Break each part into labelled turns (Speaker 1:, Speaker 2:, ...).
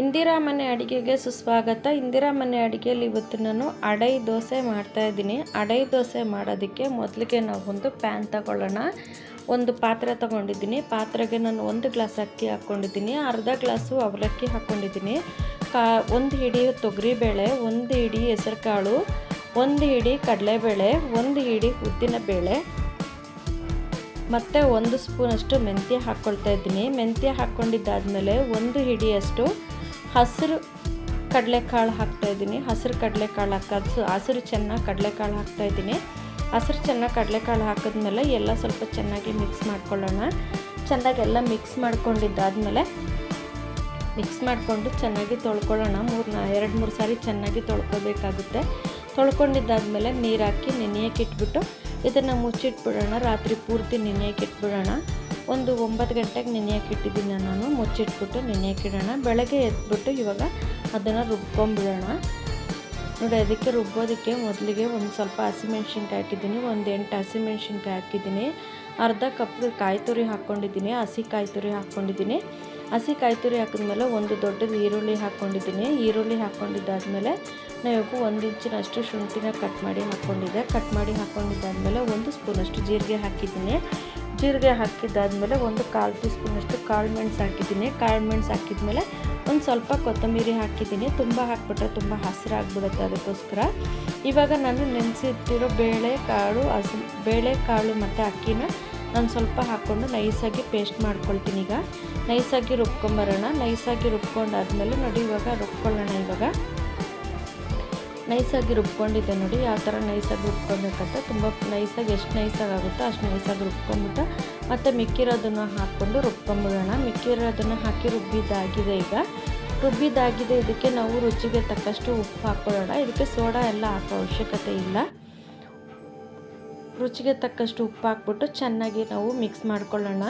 Speaker 1: ಇಂದಿರಾ ಮನೆ ಅಡುಗೆಗೆ ಸುಸ್ವಾಗತ. ಇಂದಿರಾ ಮನೆ ಅಡುಗೆಯಲ್ಲಿ ಇವತ್ತು ನಾನು ಅಡೈ ದೋಸೆ ಮಾಡ್ತಾ ಇದ್ದೀನಿ. ಅಡೈ ದೋಸೆ ಮಾಡೋದಕ್ಕೆ ಮೊದಲಿಗೆ ನಾವು ಒಂದು ಪ್ಯಾನ್ ತಗೊಳ್ಳೋಣ. ಒಂದು ಪಾತ್ರೆ ತಗೊಂಡಿದ್ದೀನಿ. ಪಾತ್ರೆಗೆ ನಾನು ಒಂದು ಗ್ಲಾಸ್ ಅಕ್ಕಿ ಹಾಕ್ಕೊಂಡಿದ್ದೀನಿ. ಅರ್ಧ ಗ್ಲಾಸು ಅವಲಕ್ಕಿ ಹಾಕ್ಕೊಂಡಿದ್ದೀನಿ. ಕಾ, ಒಂದು ಹಿಡಿ ತೊಗರಿಬೇಳೆ, ಒಂದು ಹಿಡಿ ಹೆಸರುಕಾಳು, ಒಂದು ಹಿಡಿ ಕಡಲೆಬೇಳೆ, ಒಂದು ಹಿಡಿ ಉದ್ದಿನಬೇಳೆ, ಮತ್ತು ಒಂದು ಸ್ಪೂನಷ್ಟು ಮೆಂತ್ಯ ಹಾಕ್ಕೊಳ್ತಾ ಇದ್ದೀನಿ. ಮೆಂತ್ಯ ಹಾಕ್ಕೊಂಡಿದ್ದಾದಮೇಲೆ ಒಂದು ಹಿಡಿಯಷ್ಟು ಹಸಿರು ಕಡಲೆಕಾಳು ಹಾಕ್ತಾಯಿದ್ದೀನಿ ಹಸಿರು ಕಡಲೆಕಾಳು ಹಾಕೋದು, ಹಸಿರು ಚೆನ್ನಾಗಿ ಕಡಲೆಕಾಳು ಹಾಕ್ತಾಯಿದ್ದೀನಿ ಹಸಿರು ಚೆನ್ನಾಗಿ ಕಡಲೆಕಾಳು ಹಾಕಿದ್ಮೇಲೆ ಎಲ್ಲ ಸ್ವಲ್ಪ ಚೆನ್ನಾಗಿ ಮಿಕ್ಸ್ ಮಾಡ್ಕೊಳ್ಳೋಣ. ಚೆನ್ನಾಗಿ ಎಲ್ಲ ಮಿಕ್ಸ್ ಮಾಡ್ಕೊಂಡಿದ್ದಾದಮೇಲೆ ಮಿಕ್ಸ್ ಮಾಡಿಕೊಂಡು ಚೆನ್ನಾಗಿ ತೊಳ್ಕೊಳ್ಳೋಣ. ಮೂರು ಎರಡು, ಮೂರು ಸಾರಿ ಚೆನ್ನಾಗಿ ತೊಳ್ಕೊಬೇಕಾಗುತ್ತೆ. ತೊಳ್ಕೊಂಡಿದ್ದಾದಮೇಲೆ ನೀರು ಹಾಕಿ ನೆನೆಯೋಕೆ ಇಟ್ಬಿಟ್ಟು ಇದನ್ನು ಮುಚ್ಚಿಟ್ಬಿಡೋಣ. ರಾತ್ರಿ ಪೂರ್ತಿ ನೆನೆಯೋಕೆ ಇಟ್ಬಿಡೋಣ. ಒಂದು ಒಂಬತ್ತು ಗಂಟೆಗೆ ನೆನೆಯೋಕೆ ಇಟ್ಟಿದ್ದೀನಿ ನಾನು, ಮುಚ್ಚಿಟ್ಬಿಟ್ಟು ನೆನೆಯೋಕೆ ಇಡೋಣ ಬೆಳಗ್ಗೆ ಎದ್ಬಿಟ್ಟು ಇವಾಗ ಅದನ್ನು ರುಬ್ಕೊಂಬಿಡೋಣ. ನೋಡಿ, ಅದಕ್ಕೆ ರುಬ್ಬೋದಕ್ಕೆ ಮೊದಲಿಗೆ ಒಂದು ಸ್ವಲ್ಪ ಹಸಿಮೆಣ್ಸಿನ್ಕಾಯಿ ಹಾಕಿದ್ದೀನಿ, ಒಂದು ಎಂಟು ಹಸಿಮೆಣ್ಸಿನ್ಕಾಯಿ ಹಾಕಿದ್ದೀನಿ. ಅರ್ಧ ಕಪ್ ಕಾಯಿ ತುರಿ ಹಾಕ್ಕೊಂಡಿದ್ದೀನಿ, ಹಸಿ ಕಾಯಿ ತುರಿ ಹಾಕ್ಕೊಂಡಿದ್ದೀನಿ. ಹಸಿ ಕಾಯಿ ತುರಿ ಹಾಕಿದ್ಮೇಲೆ ಒಂದು ದೊಡ್ಡದು ಈರುಳ್ಳಿ ಹಾಕ್ಕೊಂಡಿದ್ದೀನಿ. ಈರುಳ್ಳಿ ಹಾಕ್ಕೊಂಡಿದ್ದಾದಮೇಲೆ ನಾವು ಒಂದು ಇಂಚಿನಷ್ಟು ಶುಂಠಿನ ಕಟ್ ಮಾಡಿ ಹಾಕ್ಕೊಂಡಿದ್ದೆ ಕಟ್ ಮಾಡಿ ಹಾಕ್ಕೊಂಡಿದ್ದಾದಮೇಲೆ ಒಂದು ಸ್ಪೂನಷ್ಟು ಜೀರಿಗೆ ಹಾಕಿದ್ದೀನಿ. ಜೀರಿಗೆ ಹಾಕಿದ್ದಾದಮೇಲೆ ಒಂದು ಕಾಲು ಟೀ ಸ್ಪೂನಷ್ಟು ಕಾಳು ಮೆಣಸು ಹಾಕಿದ್ದೀನಿ. ಕಾಳು ಮೆಣಸು ಹಾಕಿದ್ಮೇಲೆ ಒಂದು ಸ್ವಲ್ಪ ಕೊತ್ತಂಬರಿ ಹಾಕಿದ್ದೀನಿ. ತುಂಬ ಹಾಕ್ಬಿಟ್ರೆ ತುಂಬ ಹಸಿರಾಗ್ಬಿಡುತ್ತೆ ಅದಕ್ಕೋಸ್ಕರ. ಇವಾಗ ನಾನು ನೆನೆಸಿಟ್ಟಿರೋ ಬೇಳೆ ಕಾಳು ಹಸಿ ಬೇಳೆ ಕಾಳು ಮತ್ತು ಅಕ್ಕಿನ ನಾನು ಸ್ವಲ್ಪ ಹಾಕ್ಕೊಂಡು ನೈಸಾಗಿ ಪೇಸ್ಟ್ ಮಾಡ್ಕೊಳ್ತೀನಿ ಈಗ. ನೈಸಾಗಿ ರುಬ್ಕೊಂಬರೋಣ. ನೈಸಾಗಿ ರುಬ್ಕೊಂಡಾದ್ಮೇಲೆ ನೋಡಿ ಇವಾಗ ರುಬ್ಕೊಳ್ಳೋಣ ಇವಾಗ. ನೈಸಾಗಿ ರುಬ್ಕೊಂಡಿದ್ದೆ ನೋಡಿ ಯಾವ ಥರ ನೈಸಾಗಿ ರುಬ್ಕೊಬೇಕಂತ. ತುಂಬ ನೈಸಾಗಿ ಎಷ್ಟು ನೈಸಾಗಿ ಆಗುತ್ತೋ ಅಷ್ಟು ನೈಸಾಗಿ ರುಬ್ಕೊಂಬಿಟ್ಟು ಮತ್ತು ಮಿಕ್ಕಿರೋದನ್ನು ಹಾಕ್ಕೊಂಡು ರುಬ್ಕೊಂಬಿಡೋಣ. ಮಿಕ್ಕಿರೋದನ್ನು ಹಾಕಿ ರುಬ್ಬಿದ್ದಾಗಿದೆ ಈಗ. ರುಬ್ಬಿದ್ದಾಗಿದೆ, ಇದಕ್ಕೆ ನಾವು ರುಚಿಗೆ ತಕ್ಕಷ್ಟು ಉಪ್ಪು ಹಾಕ್ಕೊಳ್ಳೋಣ. ಇದಕ್ಕೆ ಸೋಡಾ ಎಲ್ಲ ಹಾಕೋ ಅವಶ್ಯಕತೆ ಇಲ್ಲ. ರುಚಿಗೆ ತಕ್ಕಷ್ಟು ಉಪ್ಪು ಹಾಕ್ಬಿಟ್ಟು ಚೆನ್ನಾಗಿ ನಾವು ಮಿಕ್ಸ್ ಮಾಡ್ಕೊಳ್ಳೋಣ.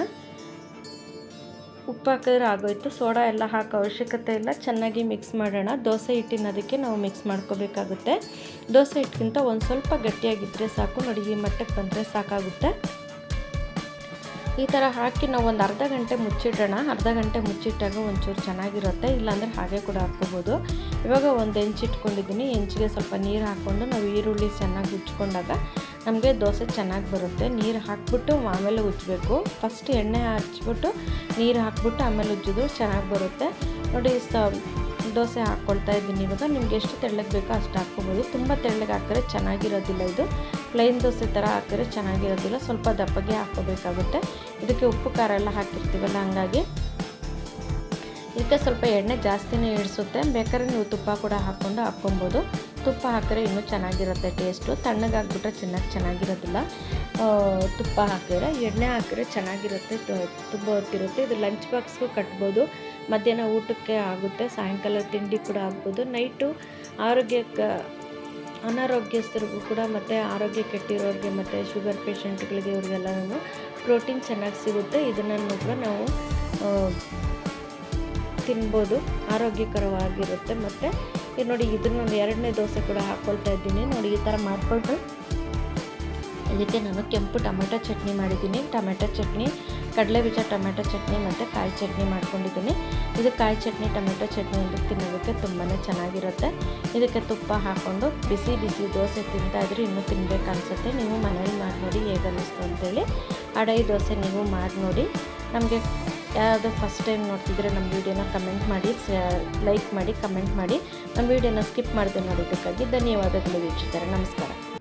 Speaker 1: ಉಪ್ಪು ಹಾಕಿದ್ರೆ ಆಗೋಯ್ತು, ಸೋಡಾ ಎಲ್ಲ ಹಾಕೋ ಅವಶ್ಯಕತೆ ಇಲ್ಲ. ಚೆನ್ನಾಗಿ ಮಿಕ್ಸ್ ಮಾಡೋಣ. ದೋಸೆ ಹಿಟ್ಟಿನ ಅದಕ್ಕೆ ನಾವು ಮಿಕ್ಸ್ ಮಾಡ್ಕೋಬೇಕಾಗುತ್ತೆ. ದೋಸೆ ಹಿಟ್ಟಿಗಿಂತ ಒಂದು ಸ್ವಲ್ಪ ಗಟ್ಟಿಯಾಗಿದ್ದರೆ ಸಾಕು. ನೋಡಿ ಮಟ್ಟಕ್ಕೆ ಬಂದರೆ ಸಾಕಾಗುತ್ತೆ. ಈ ಥರ ಹಾಕಿ ನಾವು ಒಂದು ಅರ್ಧ ಗಂಟೆ ಮುಚ್ಚಿಡೋಣ. ಅರ್ಧ ಗಂಟೆ ಮುಚ್ಚಿಟ್ಟಾಗ ಒಂಚೂರು ಚೆನ್ನಾಗಿರುತ್ತೆ. ಇಲ್ಲಾಂದರೆ ಹಾಗೆ ಕೂಡ ಹಾಕ್ಕೋಬೋದು. ಇವಾಗ ಒಂದು ಹೆಂಚು ಇಟ್ಕೊಂಡಿದ್ದೀನಿ. ಹೆಂಚಿಗೆ ಸ್ವಲ್ಪ ನೀರು ಹಾಕ್ಕೊಂಡು ನಾವು ಈರುಳ್ಳಿ ಚೆನ್ನಾಗಿ ಉಚ್ಕೊಂಡಾಗ ನಮಗೆ ದೋಸೆ ಚೆನ್ನಾಗಿ ಬರುತ್ತೆ, ನೀರು ಹಾಕ್ಬಿಟ್ಟು ಆಮೇಲೆ ಉಜ್ಜಬೇಕು. ಫಸ್ಟ್ ಎಣ್ಣೆ ಹಚ್ಬಿಟ್ಟು ನೀರು ಹಾಕ್ಬಿಟ್ಟು ಆಮೇಲೆ ಉಜ್ಜಿದ್ರು ಚೆನ್ನಾಗಿ ಬರುತ್ತೆ. ನೋಡಿ, ಸ, ದೋಸೆ ಹಾಕ್ಕೊಳ್ತಾ ಇದ್ದೀನಿ ಇವಾಗ. ನಿಮ್ಗೆ ಎಷ್ಟು ತೆಳ್ಳಗೆ ಬೇಕೋ ಅಷ್ಟು ಹಾಕ್ಕೊಬೋದು. ತುಂಬ ತೆಳ್ಳಗೆ ಹಾಕಿದ್ರೆ ಚೆನ್ನಾಗಿರೋದಿಲ್ಲ ಇದು. ಪ್ಲೈನ್ ದೋಸೆ ಥರ ಹಾಕಿದ್ರೆ ಚೆನ್ನಾಗಿರೋದಿಲ್ಲ. ಸ್ವಲ್ಪ ದಪ್ಪಗೆ ಹಾಕ್ಕೋಬೇಕಾಗುತ್ತೆ. ಇದಕ್ಕೆ ಉಪ್ಪು, ಖಾರ ಎಲ್ಲ ಹಾಕಿರ್ತೀವಲ್ಲ, ಹಂಗಾಗಿ. ಇದಕ್ಕೆ ಸ್ವಲ್ಪ ಎಣ್ಣೆ ಜಾಸ್ತಿನೇ ಇಡಿಸುತ್ತೆ ಬೇಕಾದ್ರೆ ನೀವು ತುಪ್ಪ ಕೂಡ ಹಾಕ್ಕೊಂಡು ಹಾಕ್ಕೊಬೋದು. ತುಪ್ಪ ಹಾಕಿದ್ರೆ ಇನ್ನೂ ಚೆನ್ನಾಗಿರುತ್ತೆ ಟೇಸ್ಟು ತಣ್ಣಗಾಗ್ಬಿಟ್ರೆ ಚೆನ್ನಾಗಿ ಚೆನ್ನಾಗಿರೋದಿಲ್ಲ. ತುಪ್ಪ ಹಾಕಿದ್ರೆ, ಎಣ್ಣೆ ಹಾಕಿದ್ರೆ ಚೆನ್ನಾಗಿರುತ್ತೆ ತುಂಬ ಹೊತ್ತಿರುತ್ತೆ. ಇದು ಲಂಚ್ ಬಾಕ್ಸ್ಗೂ ಕಟ್ಬೋದು. ಮಧ್ಯಾಹ್ನ ಊಟಕ್ಕೆ ಆಗುತ್ತೆ, ಸಾಯಂಕಾಲ ತಿಂಡಿ ಕೂಡ ಆಗ್ಬೋದು. ನೈಟು ಆರೋಗ್ಯಕ್ಕೆ, ಅನಾರೋಗ್ಯಸ್ಥರಿಗೂ ಕೂಡ ಮತ್ತು ಆರೋಗ್ಯ ಕೆಟ್ಟಿರೋರಿಗೆ ಮತ್ತು ಶುಗರ್ ಪೇಷಂಟ್ಗಳಿಗೆ ಇವ್ರಿಗೆಲ್ಲನೂ ಪ್ರೋಟೀನ್ ಚೆನ್ನಾಗಿ ಸಿಗುತ್ತೆ. ಇದನ್ನು ಕೂಡ ನಾವು ತಿನ್ಬೋದು. ಆರೋಗ್ಯಕರವಾಗಿರುತ್ತೆ. ಮತ್ತು ಇದು ನೋಡಿ ಇದನ್ನೊಂದು ಎರಡನೇ ದೋಸೆ ಕೂಡ ಹಾಕ್ಕೊಳ್ತಾ ಇದ್ದೀನಿ. ನೋಡಿ ಈ ಥರ ಮಾಡಿಕೊಂಡು ಇದಕ್ಕೆ ನಾನು ಕೆಂಪು ಟೊಮೆಟೊ ಚಟ್ನಿ ಮಾಡಿದ್ದೀನಿ. ಟೊಮೆಟೊ ಚಟ್ನಿ, ಕಡಲೆ ಬೀಜ, ಟೊಮೆಟೊ ಚಟ್ನಿ ಮತ್ತು ಕಾಯಿ ಚಟ್ನಿ ಮಾಡ್ಕೊಂಡಿದ್ದೀನಿ. ಇದು ಕಾಯಿ ಚಟ್ನಿ, ಟೊಮೆಟೊ ಚಟ್ನಿ ಅಂತ ತಿನ್ನೋದಕ್ಕೆ ತುಂಬಾ ಚೆನ್ನಾಗಿರುತ್ತೆ. ಇದಕ್ಕೆ ತುಪ್ಪ ಹಾಕ್ಕೊಂಡು ಬಿಸಿ ಬಿಸಿ ದೋಸೆ ತಿಂತಾಯಿದ್ರೆ ಇನ್ನೂ ತಿನ್ನಬೇಕು ಅನಿಸುತ್ತೆ. ನೀವು ಮನೇಲಿ ಮಾಡಿ ನೋಡಿ ಹೇಗೆ ಅನ್ನಿಸ್ತು ಅಂತೇಳಿ. ಅಡೈ ದೋಸೆ ನೀವು ಮಾಡಿ ನೋಡಿ ನಮಗೆ ಯಾರಾದರೂ ಫಸ್ಟ್ ಟೈಮ್ ನೋಡ್ತಿದ್ರೆ ನಮ್ಮ ವೀಡಿಯೋನ ಕಮೆಂಟ್ ಮಾಡಿ ಲೈಕ್ ಮಾಡಿ ಕಮೆಂಟ್ ಮಾಡಿ. ನಮ್ಮ ವೀಡಿಯೋನ ಸ್ಕಿಪ್ ಮಾಡಿದೆ ನೋಡೋದಕ್ಕಾಗಿ ಧನ್ಯವಾದಗಳು ವೀಕ್ಷಿತರೆ ನಮಸ್ಕಾರ.